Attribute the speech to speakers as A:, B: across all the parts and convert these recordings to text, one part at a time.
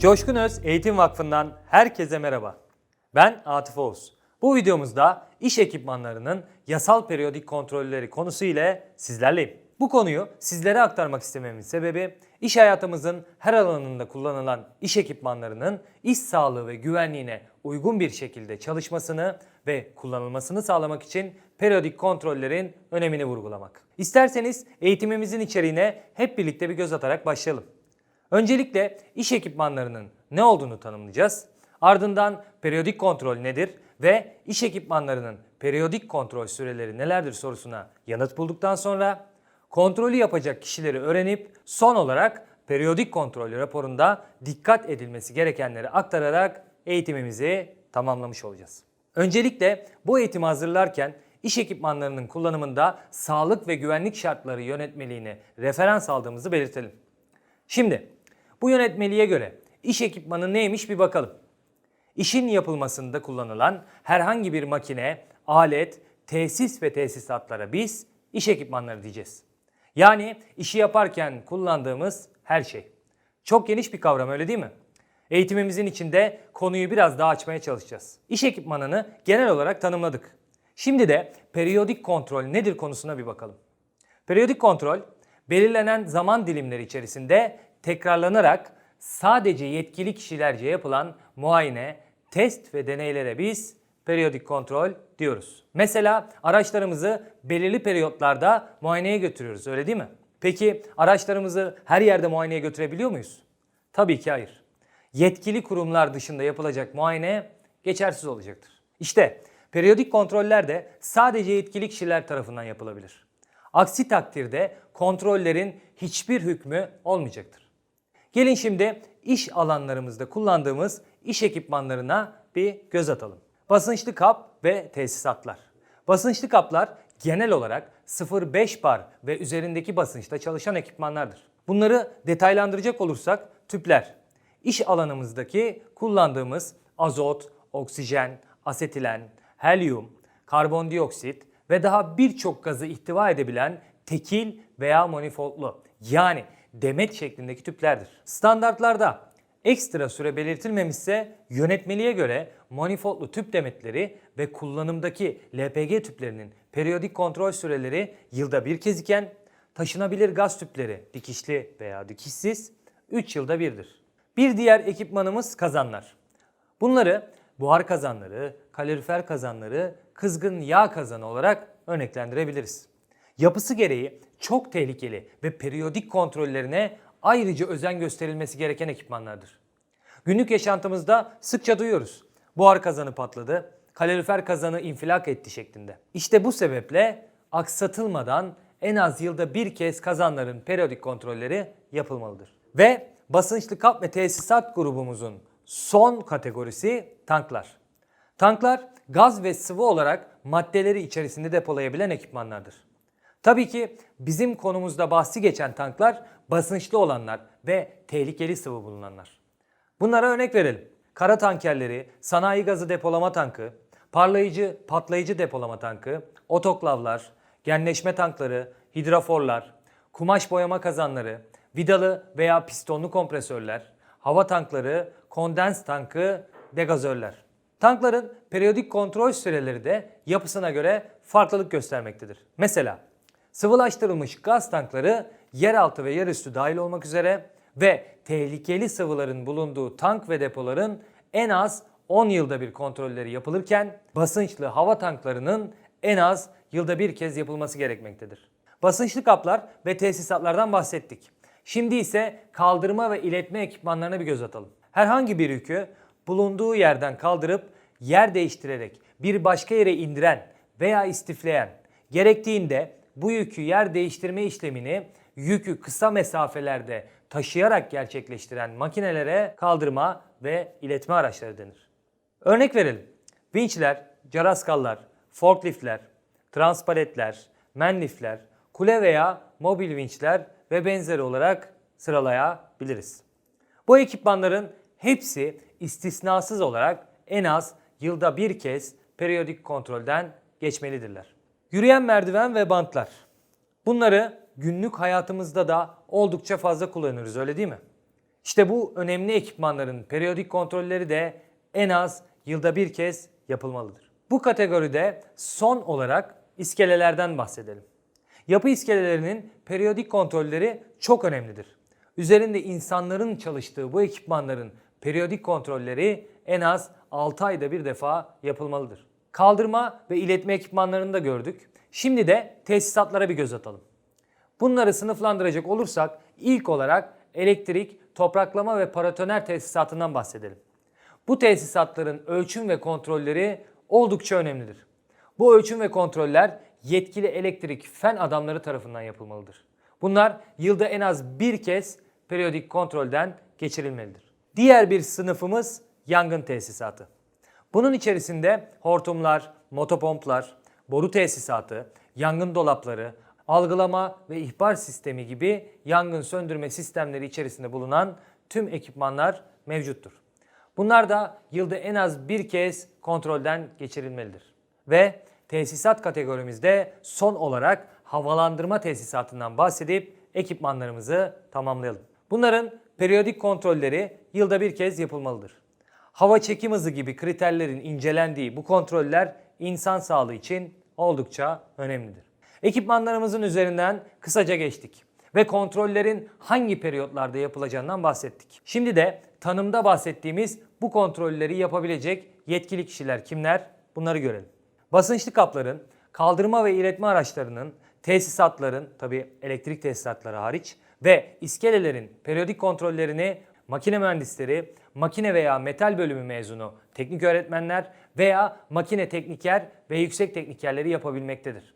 A: Coşkun Öz Eğitim Vakfı'ndan herkese merhaba. Ben Atıf Oğuz. Bu videomuzda iş ekipmanlarının yasal periyodik kontrolleri konusu ile sizlerleyim. Bu konuyu sizlere aktarmak istememin sebebi iş hayatımızın her alanında kullanılan iş ekipmanlarının iş sağlığı ve güvenliğine uygun bir şekilde çalışmasını ve kullanılmasını sağlamak için periyodik kontrollerin önemini vurgulamak. İsterseniz eğitimimizin içeriğine hep birlikte bir göz atarak başlayalım. Öncelikle iş ekipmanlarının ne olduğunu tanımlayacağız. Ardından periyodik kontrol nedir ve iş ekipmanlarının periyodik kontrol süreleri nelerdir sorusuna yanıt bulduktan sonra kontrolü yapacak kişileri öğrenip son olarak periyodik kontrol raporunda dikkat edilmesi gerekenleri aktararak eğitimimizi tamamlamış olacağız. Öncelikle bu eğitimi hazırlarken iş ekipmanlarının kullanımında sağlık ve güvenlik şartları yönetmeliğini referans aldığımızı belirtelim. Şimdi bu yönetmeliğe göre iş ekipmanı neymiş bir bakalım. İşin yapılmasında kullanılan herhangi bir makine, alet, tesis ve tesisatlara biz iş ekipmanları diyeceğiz. Yani işi yaparken kullandığımız her şey. Çok geniş bir kavram öyle değil mi? Eğitimimizin içinde konuyu biraz daha açmaya çalışacağız. İş ekipmanını genel olarak tanımladık. Şimdi de periyodik kontrol nedir konusuna bir bakalım. Periyodik kontrol belirlenen zaman dilimleri içerisinde tekrarlanarak sadece yetkili kişilerce yapılan muayene, test ve deneylere biz periyodik kontrol diyoruz. Mesela araçlarımızı belirli periyotlarda muayeneye götürüyoruz öyle değil mi? Peki araçlarımızı her yerde muayeneye götürebiliyor muyuz? Tabii ki hayır. Yetkili kurumlar dışında yapılacak muayene geçersiz olacaktır. İşte periyodik kontroller de sadece yetkili kişiler tarafından yapılabilir. Aksi takdirde kontrollerin hiçbir hükmü olmayacaktır. Gelin şimdi iş alanlarımızda kullandığımız iş ekipmanlarına bir göz atalım. Basınçlı kap ve tesisatlar. Basınçlı kaplar genel olarak 0,5 bar ve üzerindeki basınçta çalışan ekipmanlardır. Bunları detaylandıracak olursak tüpler. İş alanımızdaki kullandığımız azot, oksijen, asetilen, helyum, karbondioksit ve daha birçok gazı ihtiva edebilen tekil veya manifoldlu yani demet şeklindeki tüplerdir. Standartlarda ekstra süre belirtilmemişse yönetmeliğe göre manifoldlu tüp demetleri ve kullanımdaki LPG tüplerinin periyodik kontrol süreleri yılda bir kez iken taşınabilir gaz tüpleri dikişli veya dikişsiz 3 yılda birdir. Bir diğer ekipmanımız kazanlar. Bunları buhar kazanları, kalorifer kazanları, kızgın yağ kazanı olarak örneklendirebiliriz. Yapısı gereği çok tehlikeli ve periyodik kontrollerine ayrıca özen gösterilmesi gereken ekipmanlardır. Günlük yaşantımızda sıkça duyuyoruz. Buhar kazanı patladı, kalorifer kazanı infilak etti şeklinde. İşte bu sebeple aksatılmadan en az yılda bir kez kazanların periyodik kontrolleri yapılmalıdır. Ve basınçlı kap ve tesisat grubumuzun son kategorisi tanklar. Tanklar gaz ve sıvı olarak maddeleri içerisinde depolayabilen ekipmanlardır. Tabii ki bizim konumuzda bahsi geçen tanklar basınçlı olanlar ve tehlikeli sıvı bulunanlar. Bunlara örnek verelim. Kara tankerleri, sanayi gazı depolama tankı, parlayıcı, patlayıcı depolama tankı, otoklavlar, genleşme tankları, hidraforlar, kumaş boyama kazanları, vidalı veya pistonlu kompresörler, hava tankları, kondens tankı, degazörler. Tankların periyodik kontrol süreleri de yapısına göre farklılık göstermektedir. Mesela sıvılaştırılmış gaz tankları yeraltı ve yerüstü dahil olmak üzere ve tehlikeli sıvıların bulunduğu tank ve depoların en az 10 yılda bir kontrolleri yapılırken basınçlı hava tanklarının en az yılda bir kez yapılması gerekmektedir. Basınçlı kaplar ve tesisatlardan bahsettik. Şimdi ise kaldırma ve iletme ekipmanlarına bir göz atalım. Herhangi bir yükü bulunduğu yerden kaldırıp yer değiştirerek bir başka yere indiren veya istifleyen, gerektiğinde bu yükü yer değiştirme işlemini yükü kısa mesafelerde taşıyarak gerçekleştiren makinelere kaldırma ve iletme araçları denir. Örnek verelim. Vinçler, caraskallar, forkliftler, transpaletler, menlifler, kule veya mobil vinçler ve benzeri olarak sıralayabiliriz. Bu ekipmanların hepsi istisnasız olarak en az yılda bir kez periyodik kontrolden geçmelidirler. Yürüyen merdiven ve bantlar. Bunları günlük hayatımızda da oldukça fazla kullanıyoruz öyle değil mi? İşte bu önemli ekipmanların periyodik kontrolleri de en az yılda bir kez yapılmalıdır. Bu kategoride son olarak iskelelerden bahsedelim. Yapı iskelelerinin periyodik kontrolleri çok önemlidir. Üzerinde insanların çalıştığı bu ekipmanların periyodik kontrolleri en az 6 ayda bir defa yapılmalıdır. Kaldırma ve iletme ekipmanlarını da gördük. Şimdi de tesisatlara bir göz atalım. Bunları sınıflandıracak olursak ilk olarak elektrik, topraklama ve paratoner tesisatından bahsedelim. Bu tesisatların ölçüm ve kontrolleri oldukça önemlidir. Bu ölçüm ve kontroller yetkili elektrik fen adamları tarafından yapılmalıdır. Bunlar yılda en az bir kez periyodik kontrolden geçirilmelidir. Diğer bir sınıfımız yangın tesisatı. Bunun içerisinde hortumlar, motopomplar, boru tesisatı, yangın dolapları, algılama ve ihbar sistemi gibi yangın söndürme sistemleri içerisinde bulunan tüm ekipmanlar mevcuttur. Bunlar da yılda en az bir kez kontrolden geçirilmelidir. Ve tesisat kategorimizde son olarak havalandırma tesisatından bahsedip ekipmanlarımızı tamamlayalım. Bunların periyodik kontrolleri yılda bir kez yapılmalıdır. Hava çekim hızı gibi kriterlerin incelendiği bu kontroller insan sağlığı için oldukça önemlidir. Ekipmanlarımızın üzerinden kısaca geçtik ve kontrollerin hangi periyotlarda yapılacağından bahsettik. Şimdi de tanımda bahsettiğimiz bu kontrolleri yapabilecek yetkili kişiler kimler? Bunları görelim. Basınçlı kapların, kaldırma ve iletme araçlarının, tesisatların, tabi elektrik tesisatları hariç ve iskelelerin periyodik kontrollerini makine mühendisleri, makine veya metal bölümü mezunu teknik öğretmenler veya makine tekniker ve yüksek teknikerleri yapabilmektedir.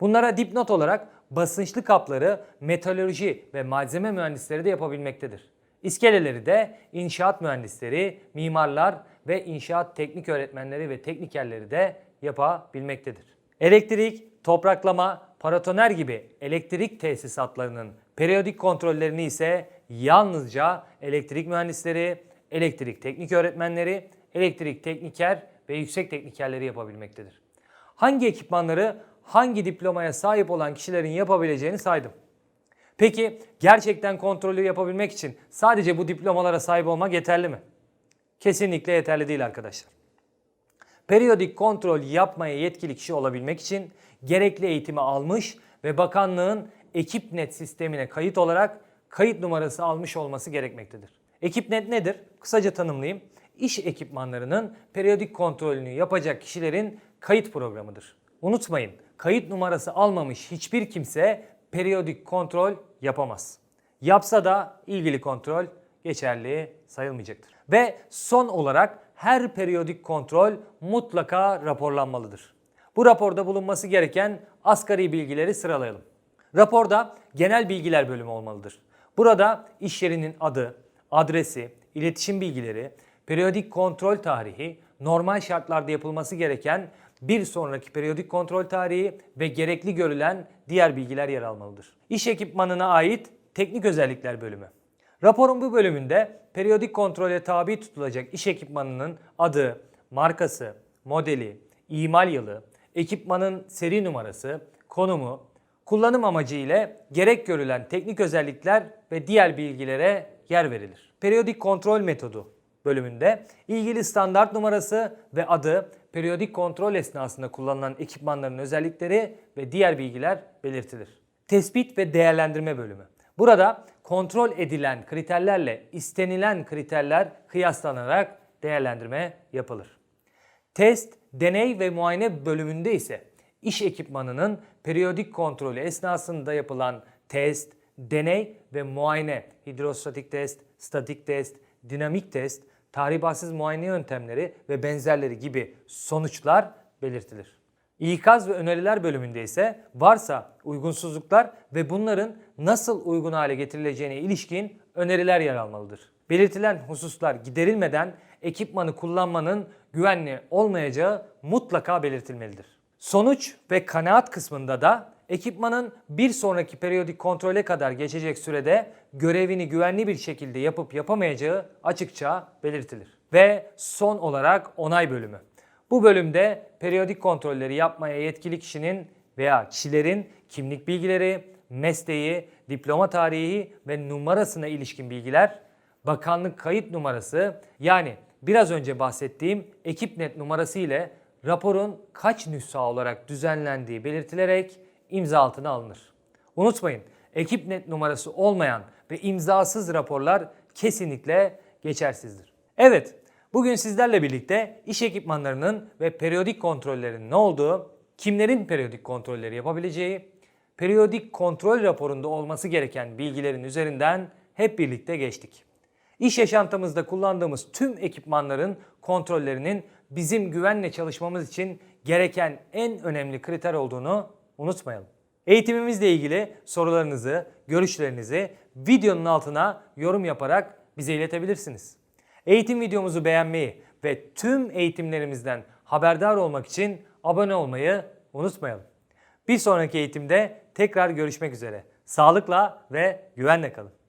A: Bunlara dipnot olarak basınçlı kapları metalurji ve malzeme mühendisleri de yapabilmektedir. İskeleleri de inşaat mühendisleri, mimarlar ve inşaat teknik öğretmenleri ve teknikerleri de yapabilmektedir. Elektrik, topraklama, paratoner gibi elektrik tesisatlarının periyodik kontrollerini ise yalnızca elektrik mühendisleri, elektrik teknik öğretmenleri, elektrik tekniker ve yüksek teknikerleri yapabilmektedir. Hangi ekipmanları hangi diplomaya sahip olan kişilerin yapabileceğini saydım. Peki gerçekten kontrolü yapabilmek için sadece bu diplomalara sahip olmak yeterli mi? Kesinlikle yeterli değil arkadaşlar. Periyodik kontrol yapmaya yetkili kişi olabilmek için gerekli eğitimi almış ve bakanlığın EkipNet sistemine kayıt olarak kayıt numarası almış olması gerekmektedir. EkipNet nedir? Kısaca tanımlayayım. İş ekipmanlarının periyodik kontrolünü yapacak kişilerin kayıt programıdır. Unutmayın, kayıt numarası almamış hiçbir kimse periyodik kontrol yapamaz. Yapsa da ilgili kontrol geçerli sayılmayacaktır. Ve son olarak her periyodik kontrol mutlaka raporlanmalıdır. Bu raporda bulunması gereken asgari bilgileri sıralayalım. Raporda genel bilgiler bölümü olmalıdır. Burada iş yerinin adı, adresi, iletişim bilgileri, periyodik kontrol tarihi, normal şartlarda yapılması gereken bir sonraki periyodik kontrol tarihi ve gerekli görülen diğer bilgiler yer almalıdır. İş ekipmanına ait teknik özellikler bölümü. Raporun bu bölümünde periyodik kontrole tabi tutulacak iş ekipmanının adı, markası, modeli, imal yılı, ekipmanın seri numarası, konumu, kullanım amacı ile gerek görülen teknik özellikler ve diğer bilgilere yer verilir. Periyodik kontrol metodu bölümünde ilgili standart numarası ve adı, periyodik kontrol esnasında kullanılan ekipmanların özellikleri ve diğer bilgiler belirtilir. Tespit ve değerlendirme bölümü. Burada kontrol edilen kriterlerle istenilen kriterler kıyaslanarak değerlendirme yapılır. Test, deney ve muayene bölümünde ise iş ekipmanının periyodik kontrolü esnasında yapılan test, deney ve muayene, hidrostatik test, statik test, dinamik test, tahribatsız muayene yöntemleri ve benzerleri gibi sonuçlar belirtilir. İkaz ve öneriler bölümünde ise varsa uygunsuzluklar ve bunların nasıl uygun hale getirileceğine ilişkin öneriler yer almalıdır. Belirtilen hususlar giderilmeden ekipmanı kullanmanın güvenli olmayacağı mutlaka belirtilmelidir. Sonuç ve kanaat kısmında da ekipmanın bir sonraki periyodik kontrole kadar geçecek sürede görevini güvenli bir şekilde yapıp yapamayacağı açıkça belirtilir. Ve son olarak onay bölümü. Bu bölümde periyodik kontrolleri yapmaya yetkili kişinin veya kişilerin kimlik bilgileri, mesleği, diploma tarihi ve numarasına ilişkin bilgiler, bakanlık kayıt numarası yani biraz önce bahsettiğim ekipnet numarası ile raporun kaç nüsha olarak düzenlendiği belirtilerek imza altına alınır. Unutmayın, ekipnet numarası olmayan ve imzasız raporlar kesinlikle geçersizdir. Evet, bugün sizlerle birlikte iş ekipmanlarının ve periyodik kontrollerin ne olduğu, kimlerin periyodik kontrolleri yapabileceği, periyodik kontrol raporunda olması gereken bilgilerin üzerinden hep birlikte geçtik. İş yaşantımızda kullandığımız tüm ekipmanların kontrollerinin bizim güvenle çalışmamız için gereken en önemli kriter olduğunu unutmayalım. Eğitimimizle ilgili sorularınızı, görüşlerinizi videonun altına yorum yaparak bize iletebilirsiniz. Eğitim videomuzu beğenmeyi ve tüm eğitimlerimizden haberdar olmak için abone olmayı unutmayalım. Bir sonraki eğitimde tekrar görüşmek üzere. Sağlıkla ve güvenle kalın.